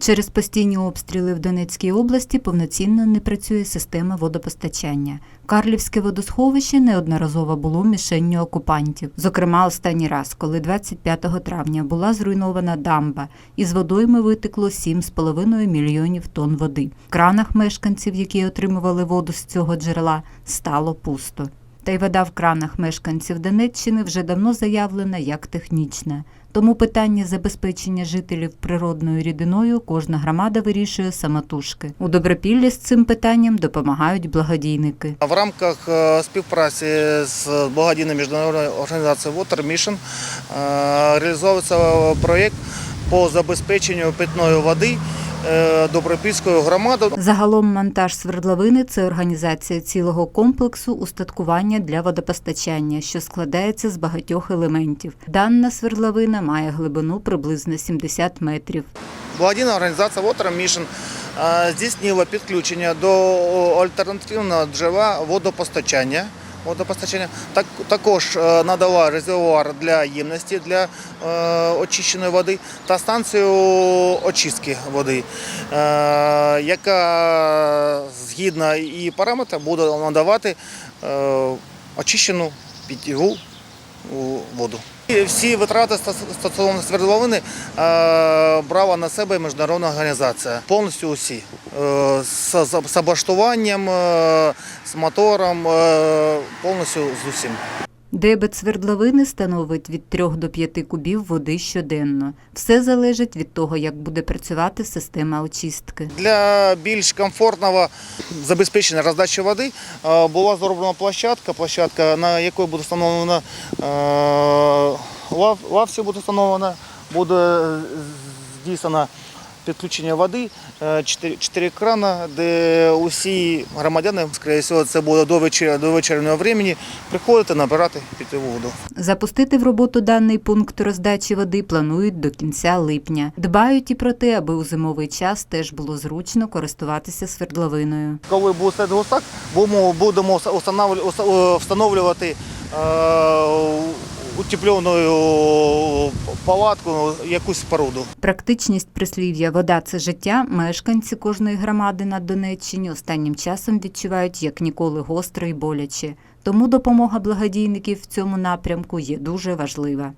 Через постійні обстріли в Донецькій області повноцінно не працює система водопостачання. Карлівське водосховище неодноразово було мішенню окупантів. Зокрема, останній раз, коли 25 травня була зруйнована дамба, із водойми витекло 7,5 мільйонів тонн води. В кранах мешканців, які отримували воду з цього джерела, стало пусто. Та й вода в кранах мешканців Донеччини вже давно заявлена як технічна. Тому питання забезпечення жителів природною рідиною кожна громада вирішує самотужки. У Добропіллі з цим питанням допомагають благодійники. В рамках е, співпраці з благодійною міжнародною організацією Water Mission е, реалізовується проєкт по забезпеченню питної води е, Добропільською громадою. Загалом монтаж свердловини це організація цілого комплексу устаткування для водопостачання, що складається з багатьох елементів. Дана свердловина має глибину приблизно 70 метрів. Благодійна організація Water Mission е, здійснила підключення до альтернативного джерела водопостачання. Водопостачання. Так також е, надала резервуар для ємності для е, очищеної води та станцію очистки води, е, яка згідно її параметрам буде надавати е, очищену питьову у воду. Всі витрати стосовно свердловини е, брала на себе міжнародна організація. Повністю усі. Е, з, облаштуванням, е, з мотором, повністю з усім. Дебет свердловини становить від 3 до 5 кубів води щоденно. Все залежить від того, як буде працювати система очистки. Для більш комфортного забезпечення роздачі води е, була зроблена площадка, площадка, на якій буде встановлена е, лав, лавці буде встановлена, буде здійснено підключення води, е, чотири, крана, де усі громадяни, скоріше всього, це буде до вечора, до вечірнього времени, приходити набирати питьову воду. Запустити в роботу даний пункт роздачі води планують до кінця липня. Дбають і про те, аби у зимовий час теж було зручно користуватися свердловиною. Коли буде стояти гусак, будемо, уста- встановлювати е, утеплену палатку, якусь споруду. Практичність прислів'я Вода це життя мешканці кожної громади на Донеччині останнім часом відчувають як ніколи гостро і боляче. Тому допомога благодійників в цьому напрямку є дуже важлива.